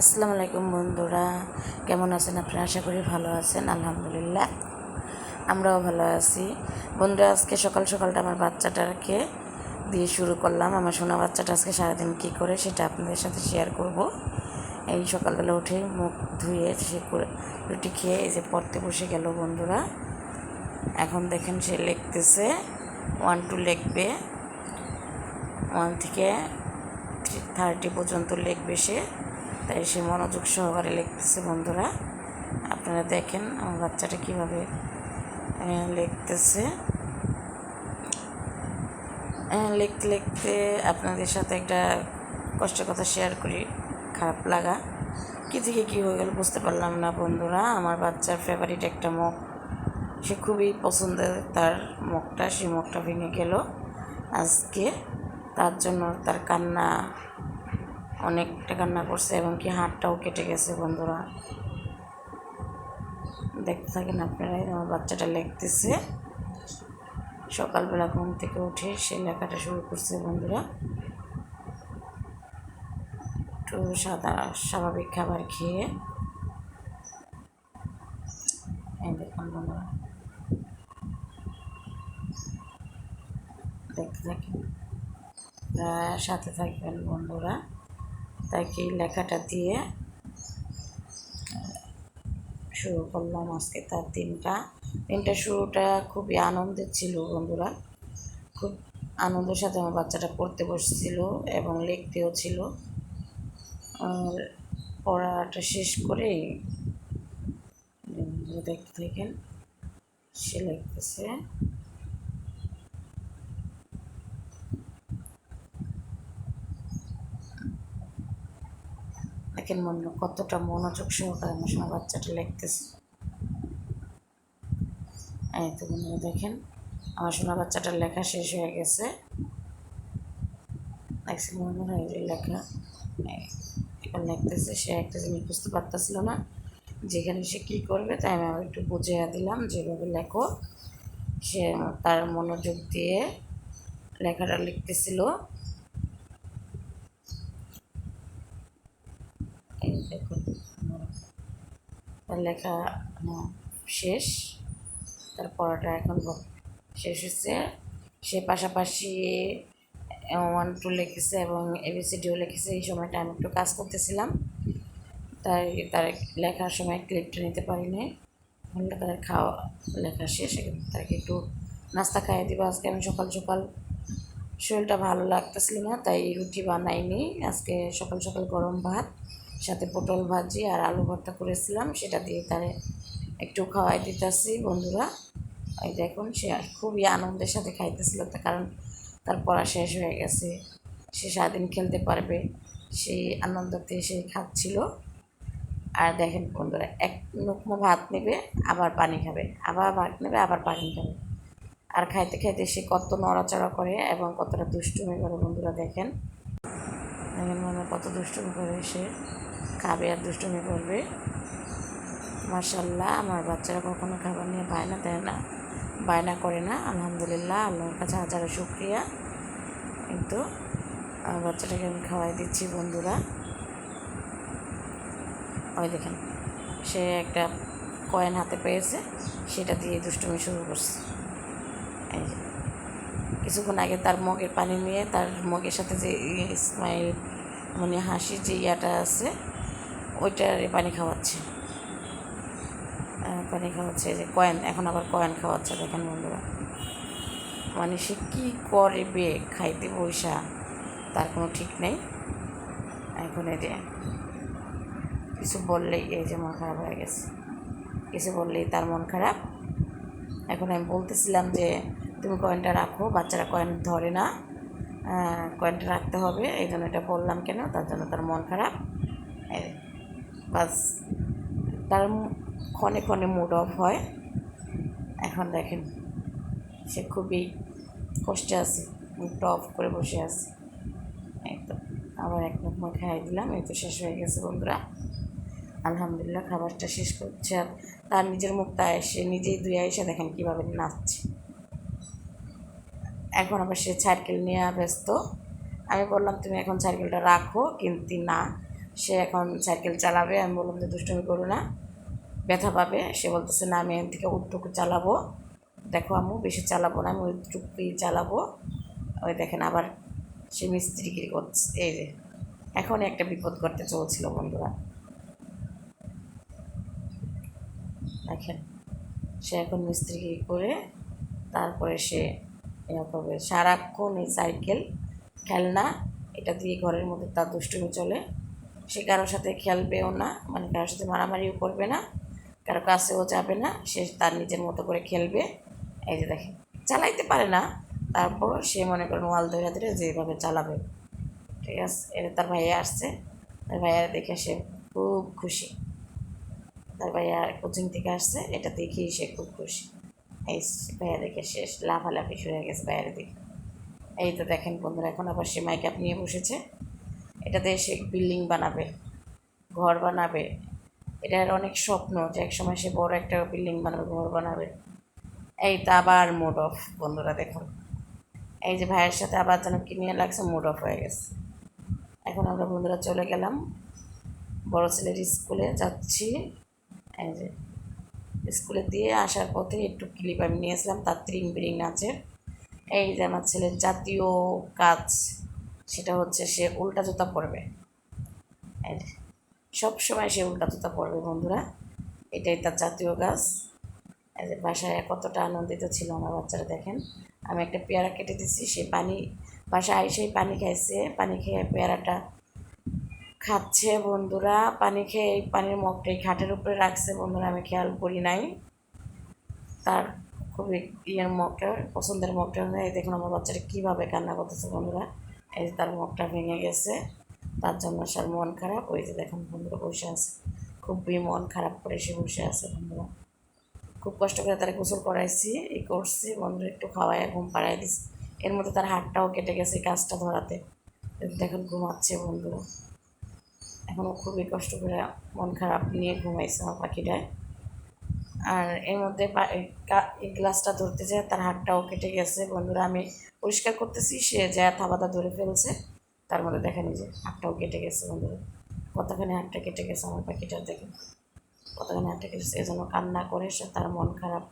আসসালামু আলাইকুম বন্ধুরা, কেমন আছেন আপনারা? আশা করি ভালো আছেন, আলহামদুলিল্লাহ। আমরাও ভালো আছি। বন্ধুরা, আজকে সকাল সকালটা আমার বাচ্চাটাকে দিয়ে শুরু করলাম। আমার সোনা বাচ্চাটা আজকে সারাদিন কী করে সেটা আপনাদের সাথে শেয়ার করব। এই সকালবেলা উঠে মুখ ধুয়ে সে করে রুটি খেয়ে এই যে পড়তে বসে গেল বন্ধুরা। এখন দেখেন সে লিখতেছে ওয়ান টু লিখবে। ওয়ান থেকে থার্টি পর্যন্ত লিখবে সে। তাই সে মনোযোগ সহকারে লিখতেছে, বন্ধুরা। আপনারা দেখেন আমার বাচ্চাটা কীভাবে লিখতেছে। লিখতে লিখতে আপনাদের সাথে একটা কষ্টের কথা শেয়ার করি। খারাপ লাগা। কী থেকে কী হয়ে গেল বুঝতে পারলাম না, বন্ধুরা। আমার বাচ্চার ফেভারিট একটা মুখ সে খুবই পছন্দের তার মুখটা সেই মুখটা ভেঙে গেল আজকে। তার জন্য তার কান্না অনেকটা কান্না করছে এবং কি হাতটাও কেটে গেছে বন্ধুরা। দেখতে থাকেন আপনারাই আমার বাচ্চাটা লিখতেছে সকালবেলা ঘুম থেকে উঠে সে লেখাটা শুরু করছে বন্ধুরা। একটু সাদা স্বাভাবিক খাবার খেয়ে। দেখুন বন্ধুরা। দেখতে থাকেন। সাথে থাকবেন বন্ধুরা। তাকে লেখাটা দিয়ে শুরু করলাম আজকে তার দিনটা। দিনটা শুরুটা খুবই আনন্দের ছিল বন্ধুরা। খুব আনন্দের সাথে আমার বাচ্চাটা পড়তে বসছিল এবং লিখতেও ছিল। আর পড়াটা শেষ করে দেখতে থাকেন সে লিখতেছে। দেখেন মনে কতটা মনোযোগ সহকারে আমার সময় বাচ্চাটা লিখতেছে। এই তো বন্ধুরা দেখেন, আমার সোনা বাচ্চাটার লেখা শেষ হয়ে গেছে। লেখা এখন লিখতেছে, সে একটা জিনিস বুঝতে পারতেছিল না, যেখানে সে কী করবে তাই আমি আবার একটু বুঝিয়ে দিলাম, যেভাবে লেখো, সে তার মনোযোগ দিয়ে লেখাটা লিখতেছিল। এই দেখুন। তার লেখা শেষ। তার পড়াটা এখন শেষ হচ্ছে সে পাশাপাশি ওয়ান টু লিখেছে এবং এবিসিডিও লিখেছে। এই সময়টা আমি একটু কাজ করতেছিলাম। তাই তার লেখার সময় ক্লিপটা নিতে পারিনি। বললে তার খাওয়া, লেখা শেষ। তাকে একটু নাস্তা খাইয়ে দিব আজকে আমি সকাল সকাল। শরীরটা ভালো লাগতেছিল না, তাই রুটি বানাইনি। আজকে সকাল সকাল গরম ভাত। সাথে পটল ভাজি আর আলু ভর্তা করেছিলাম। সেটা দিয়ে তারে একটু খাওয়াই দিতেছি বন্ধুরা। এই দেখুন, সে খুবই আনন্দের সাথে খাইতেছিল কারণ তার পড়া শেষ হয়ে গেছে। সে সারাদিন খেলতে পারবে, সেই আনন্দতে সে খাচ্ছিল। আর দেখেন বন্ধুরা, এক মুখমো ভাত নেবে, আবার পানি খাবে, আবার ভাত নেবে, আবার পানি খাবে। আর খাইতে খাইতে সে কত নড়াচড়া করে এবং কতটা দুষ্টুমি করে, বন্ধুরা দেখেন। দেখেন মনে কত দুষ্টুমি করে সে। খাবে আর দুষ্টুমি করবে। মার্শাল্লাহ আমার বাচ্চারা কখনো খাবার নিয়ে বায়না দেয় না, বায়না করে না। আলহামদুলিল্লাহ, আল্লাহর কাছে হাজারো শুক্রিয়া। কিন্তু আমার বাচ্চাটাকে আমি খাওয়াই দিচ্ছি, বন্ধুরা। ওই দেখেন, সে একটা কয়েন হাতে পেয়েছে, সেটা দিয়ে দুষ্টুমি শুরু করছে। কিছুক্ষণ আগে তার মগের পানি নিয়ে, তার মগের সাথে যে স্মাইল মানে হাসির যে ইয়াটা আছে ওইটার পানি খাওয়াচ্ছে। পানি খাওয়াচ্ছে যে কয়েন, এখন আবার কয়েন খাওয়াচ্ছে, দেখেন বন্ধুরা। মানে সে কী করবে? খাইতে বৈশা তার কোনো ঠিক নেই। এখন যে কিছু বললেই এই যে মন খারাপ হয়ে গেছে। কিছু বললেই তার মন খারাপ। এখন আমি বলতেছিলাম যে, তুমি কয়েনটা রাখো, বাচ্চারা কয়েন ধরে না। কয়েনটা রাখতে হবে। এই জন্য এটা বললাম কেন? তার জন্য তার মন খারাপ। বাস। তার ক্ষণে ক্ষণে মুড অফ হয়। এখন দেখেন, সে খুবই কষ্টে আছে মুডটা অফ করে বসে আছে। একদম, আবার এক মুখ মুখ খাইয়ে দিলাম, এই তো শেষ হয়ে গেছে বন্ধুরা। আলহামদুলিল্লাহ, খাবারটা শেষ করছে। আর তার নিজের মুখটা এসে নিজেই দুই এসে দেখেন কীভাবে নাচছে। এখন আবার সে সাইকেল নিয়ে ব্যস্ত। আমি বললাম, তুমি এখন সাইকেলটা রাখো, কিন্তু না। সে এখন সাইকেল চালাবে। আমি বললাম যে, দুষ্টুমি করো না, ব্যথা পাবে। সে বলতেছে, না, আমি এখান থেকে উঠটুকু চালাবো। দেখো আম্মু, বেশি চালাবো না, আমি ওইটুকুই চালাবো। ওই দেখেন আবার সে মিস্ত্রি মিস্ত্রিগিরি করছে, এই যে এখন একটা বিপদ করতে চলছিল বন্ধুরা। দেখেন, সে এখন মিস্ত্রিগিরি করে, তারপরে সে করবে। সারাক্ষণ এই সাইকেল, খেলনা, এটা দিয়ে ঘরের মধ্যে তার দুষ্টুমি চলে। সে কারোর সাথে খেলবেও না মানে কারোর সাথে মারামারিও করবে না, কারও কাছেও যাবে না, সে তার নিজের মতো করে খেলবে। এই যে দেখেন, চালাইতে পারে না, তারপর সে মনে করেন ওয়াল ধরে ধরে যেভাবে চালাবে। ঠিক আছে এটা তার ভাইয়া আসছে, তার ভাইয়া দেখে সে খুব খুশি। তার ভাইয়া কোচিং থেকে আসছে, এটা দেখেই সে খুব খুশি। এই ভাইয়া দেখে শেষ লাফালাফি শুরু হয়ে গেছে ভাইয়ার দিকে। এই তো দেখেন বন্ধুরা, এখন আবার সে মাইক আপ নিয়ে বসেছে। এটাতে সে বিল্ডিং বানাবে, ঘর বানাবে। এটার অনেক স্বপ্ন যে এক সময় সে বড় একটা বিল্ডিং বানাবে, ঘর বানাবে। এই তো আবার মুড অফ বন্ধুরা দেখুন। এই যে ভাইয়ের সাথে আবার যেন কি নিয়ে লাগছে মুড অফ হয়ে গেছে। এখন আমরা বন্ধুরা চলে গেলাম। বড় ছেলের স্কুলে যাচ্ছি। এই যে স্কুলে দিয়ে আসার পথে একটু ক্লিপ আমি নিয়েছিলাম, তার ত্রিং বিরিং নাচের। এই যে আমার ছেলের জাতীয় কাজ। সেটা হচ্ছে সে উল্টা জুতা পরবে। সব সময় সে উল্টা জুতা পরবে বন্ধুরা। এটাই তার জাতীয় গাছ বাসায় কতটা আনন্দিত ছিল আমার বাচ্চারা দেখেন। আমি একটা পেয়ারা কেটে দিচ্ছি সে পানি, বাসায় এসেই পানি খাইছে। পানি খেয়ে পেয়ারাটা খাচ্ছে বন্ধুরা। পানি খেয়ে এই পানির মগটা এই খাটের উপরে রাখছে বন্ধুরা, আমি খেয়াল করি নাই। তার খুবই ইয়ের মগটা, পছন্দের মগটা এই দেখুন আমার বাচ্চাটা কীভাবে কান্না করতেছে বন্ধুরা। এই তার মুখটা ভেঙে গেছে, তার জন্য সার মন খারাপ। ওই যে দেখুন বন্ধুরা বসে আছে। খুবই মন খারাপ করে সে বসে আছে বন্ধুরা। খুব কষ্ট করে তারা গোসল করাইছি এই করছি। বন্ধুরা একটু খাওয়াই ঘুম পাড়াই দিছি। এর মধ্যে তার হাতটাও কেটে গেছে কাজটা ধরাতে। দেখুন ঘুমাচ্ছে বন্ধুরা। এখনও খুবই কষ্ট করে মন খারাপ নিয়ে ঘুমাইছে আমার পাখিটায়। আর এর মধ্যে এই গ্লাসটা ধরতে যায়, তার হাতটাও কেটে গেছে। বন্ধুরা, আমি পরিষ্কার করতেছি, সে যা থাবাটা ধরে ফেলছে, তার মধ্যে এই যে হাতটাও কেটে গেছে, বন্ধুরা। কতখানি হাতটা কেটে গেছে আমার পাখিটার দেখেন কতখানি হাতটা কেটেছে এই কান্না করে, সে তার মন খারাপ,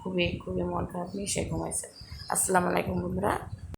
খুবই খুবই মন খারাপ নিয়ে সে ঘুমাইছে। আসসালামু আলাইকুম, বন্ধুরা।